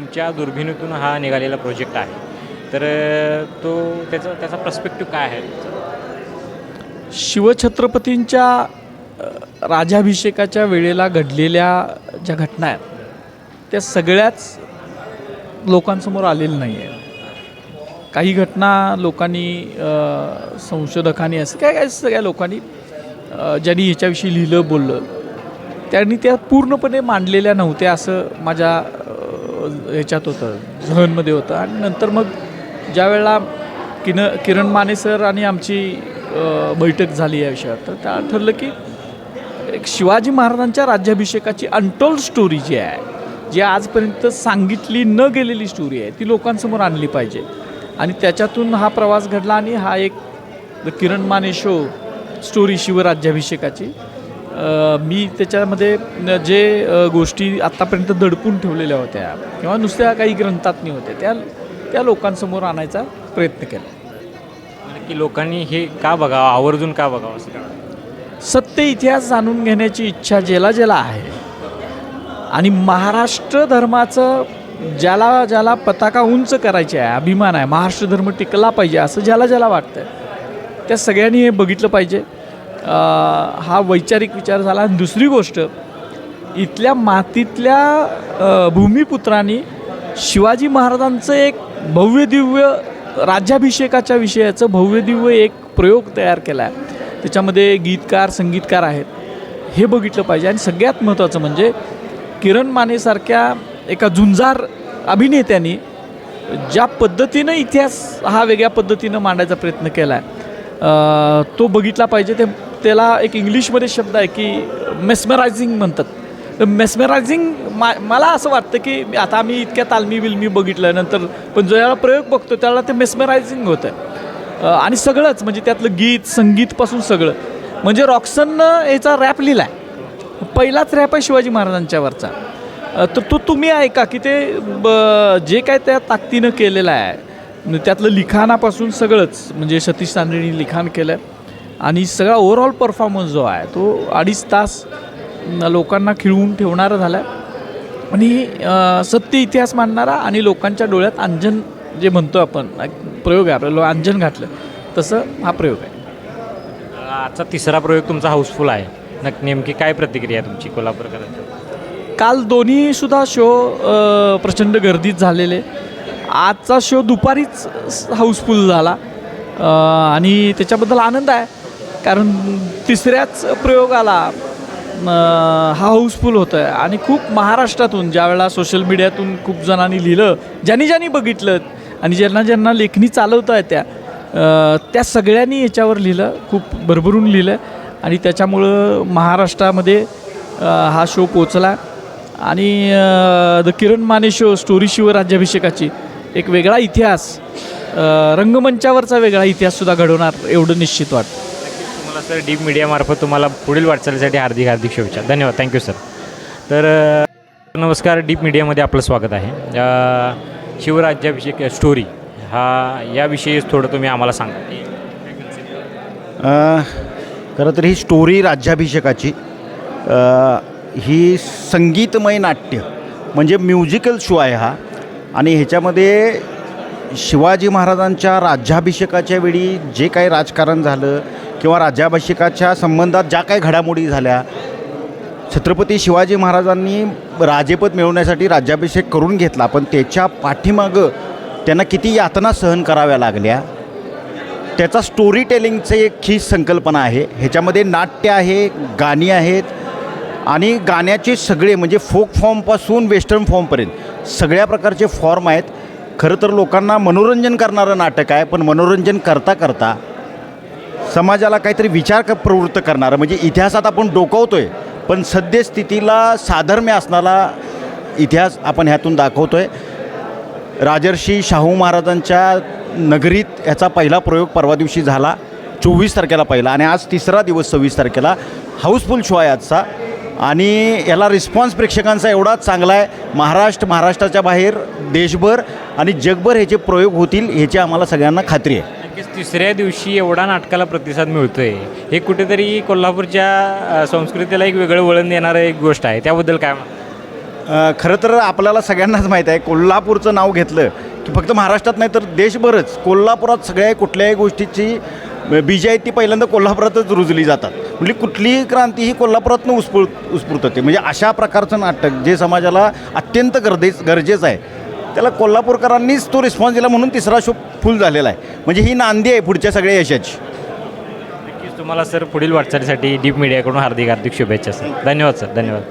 तुमच्या दुर्बिणीतून हा निघालेला प्रोजेक्ट आहे. तर तो त्याचा त्याचा प्रस्पेक्टिव्ह काय आहे? शिवछत्रपतींच्या राजाभिषेकाच्या वेळेला घडलेल्या ज्या घटना आहेत त्या सगळ्याच लोकांसमोर आलेल्या नाही आहे काही घटना लोकांनी संशोधकांनी असं काय काय सगळ्या लोकांनी ज्यांनी ह्याच्याविषयी लिहिलं बोललं त्यांनी त्या पूर्णपणे मांडलेल्या नव्हत्या असं माझ्या ह्याच्यात होतं झहनमध्ये होतं. आणि नंतर मग ज्या वेळेला किन किरण माने सर आणि आमची बैठक झाली या विषयावर तर त्या ठरलं की एक शिवाजी महाराजांच्या राज्याभिषेकाची अनटोल्ड स्टोरी जी आहे जी आजपर्यंत सांगितली न गेलेली स्टोरी आहे ती लोकांसमोर आणली पाहिजे. आणि त्याच्यातून हा प्रवास घडला आणि हा एक the Kiran Mane show story शिवराज्याभिषेकाची. मी त्याच्यामध्ये जे गोष्टी आत्तापर्यंत दडपून ठेवलेल्या होत्या किंवा नुसत्या काही ग्रंथातनी होत्या त्या त्या लोकांसमोर आणायचा प्रयत्न केला की लोकांनी हे का बघावं आवर्जून का बघावं असं? सत्य इतिहास जाणून घेण्याची इच्छा ज्याला ज्याला आहे आणि महाराष्ट्र धर्माचं ज्याला ज्याला पताका उंच करायची आहे अभिमान आहे महाराष्ट्र धर्म टिकला पाहिजे असं ज्याला ज्याला वाटतं त्या सगळ्यांनी हे बघितलं पाहिजे हा वैचारिक विचार झाला. आणि दुसरी गोष्ट इथल्या मातीतल्या भूमिपुत्रांनी शिवाजी महाराजांचं एक भव्य दिव्य राज्याभिषेकाच्या विषयाचं भव्यदिव्य एक प्रयोग तयार केला आहे. त्याच्यामध्ये गीतकार संगीतकार आहेत. हे बघितलं पाहिजे. आणि सगळ्यात महत्त्वाचं म्हणजे किरण मानेसारख्या एका झुंजार अभिनेत्यांनी ज्या पद्धतीनं इतिहास हा वेगळ्या पद्धतीनं मांडायचा प्रयत्न केला आहे तो बघितला पाहिजे. ते त्याला एक इंग्लिशमध्ये शब्द आहे की मेस्मरायझिंग म्हणतात. तर मेस्मरायझिंग मा मला असं वाटतं की आता आम्ही इतक्या तालमी बिलमी बघितलं नंतर पण ज्यावेळेला प्रयोग बघतो त्यावेळेला ते मेस्मरायझिंग होतं. आणि सगळंच म्हणजे त्यातलं गीत संगीतपासून सगळं. म्हणजे रॉक्सननं याचा रॅप लिहिला आहे पहिलाच रॅप आहे शिवाजी महाराजांच्यावरचा तर तो तुम्ही ऐका की ते ब- जे काय त्या ताकदीनं केलेलं आहे त्यातलं लिखाणापासून सगळंच म्हणजे सतीश तांदळींनी लिखाण केलं आहे आणि सगळा ओव्हरऑल परफॉर्मन्स जो आहे तो अडीच तास लोकांना खिळवून ठेवणारा झाला आहे आणि सत्य इतिहास मांडणारा आणि लोकांच्या डोळ्यात अंजन जे म्हणतो आपण प्रयोग आहे आपल्याला अंजन घातलं तसं हा प्रयोग आहे. आजचा तिसरा प्रयोग तुमचा हाऊसफुल आहे. नक्की नेमकी काय प्रतिक्रिया आहे तुमची कोल्हापूरकरांची काल दोन्ही सुद्धा शो प्रचंड गर्दीत झालेले. आजचा शो दुपारीच हाऊसफुल झाला. आणि त्याच्याबद्दल आनंद आहे. कारण तिसऱ्याच प्रयोगाला हा हाऊसफुल होतं आहे आणि खूप महाराष्ट्रातून ज्यावेळेला सोशल मीडियातून खूप जणांनी लिहिलं ज्यांनी ज्यांनी बघितलं आणि ज्यांना ज्यांना लेखणी चालवता येत्या त्या त्या सगळ्यांनी याच्यावर लिहिलं खूप भरभरून लिहिलं आणि त्याच्यामुळं महाराष्ट्रामध्ये हा शो पोचला आणि the Kiran Mane show story Shiv राज्याभिषेकाची एक वेगळा इतिहास रंगमंचावरचा वेगळा इतिहाससुद्धा घडवणार एवढं निश्चित वाटतं. तुम्हाला सर डीप मीडियामार्फत तुम्हाला पुढील वाटचालीसाठी हार्दिक हार्दिक शुभेच्छा. धन्यवाद. थँक्यू सर तर नमस्कार. डीप मीडियामध्ये आपलं स्वागत आहे. शिवराज्याभिषेक स्टोरी हा याविषयी थोडं तुम्ही आम्हाला सांगा. खरं तर ही स्टोरी राज्याभिषेकाची ही संगीतमय नाट्य म्हणजे म्युझिकल शो आहे हा. आणि ह्याच्यामध्ये शिवाजी महाराजांच्या राज्याभिषेकाच्या वेळी जे काही राजकारण झालं किंवा राज्याभिषेकाच्या संबंधात ज्या काही घडामोडी झाल्या छत्रपती शिवाजी महाराजांनी राजेपद मिळवण्यासाठी राज्याभिषेक करून घेतला पण त्याच्या पाठीमागं त्यांना किती यातना सहन कराव्या लागल्या त्याचा स्टोरी टेलिंगचं एक ही संकल्पना आहे. ह्याच्यामध्ये नाट्य आहे गाणी आहेत आणि गाण्याचे सगळे म्हणजे फोक फॉर्मपासून वेस्टर्न फॉर्मपर्यंत सगळ्या प्रकारचे फॉर्म आहेत. खरं तर लोकांना मनोरंजन करणारं नाटक आहे पण मनोरंजन करता करता समाजाला काहीतरी विचार क प्रवृत्त करणारं. म्हणजे इतिहासात आपण डोकवतोय पण सद्यस्थितीला साधर्म्य असणारा इतिहास आपण ह्यातून दाखवतो आहे राजर्षी शाहू महाराजांच्या नगरीत ह्याचा पहिला प्रयोग परवा दिवशी झाला चोवीस तारखेला पहिला आणि आज तिसरा दिवस सव्वीस तारखेला. हाऊसफुल शो आहे आजचा आणि याला रिस्पॉन्स प्रेक्षकांचा एवढाच चांगला आहे. महाराष्ट्र महाराष्ट्राच्या बाहेर देशभर आणि जगभर ह्याचे प्रयोग होतील ह्याची आम्हाला सगळ्यांना खात्री आहे. तिसऱ्या दिवशी एवढा नाटकाला प्रतिसाद मिळतोय. हे कुठेतरी कोल्हापूरच्या संस्कृतीला एक वेगळं वळण देणारं एक गोष्ट आहे. त्याबद्दल काय खरं तर आपल्याला सगळ्यांनाच माहीत आहे कोल्हापूरचं नाव घेतलं की फक्त महाराष्ट्रात नाही तर देशभरच कोल्हापुरात सगळ्या कुठल्याही गोष्टीची बीज आहे ती पहिल्यांदा कोल्हापुरातच रुजली जातात. म्हणजे कुठलीही क्रांती ही कोल्हापुरातनं उत्स्फूर उत्स्फूर्त होते म्हणजे अशा प्रकारचं नाटक जे समाजाला अत्यंत गरजेच गरजेचं आहे. त्याला कोल्हापूरकरांनीच तो रिस्पॉन्स दिला म्हणून तिसरा शो फुल झालेला आहे. म्हणजे ही नांदी आहे पुढच्या सगळ्या यशाची. नक्कीच तुम्हाला सर पुढील वाटचालीसाठी डीप मीडियाकडून हार्दिक हार्दिक शुभेच्छा सर. धन्यवाद सर. धन्यवाद.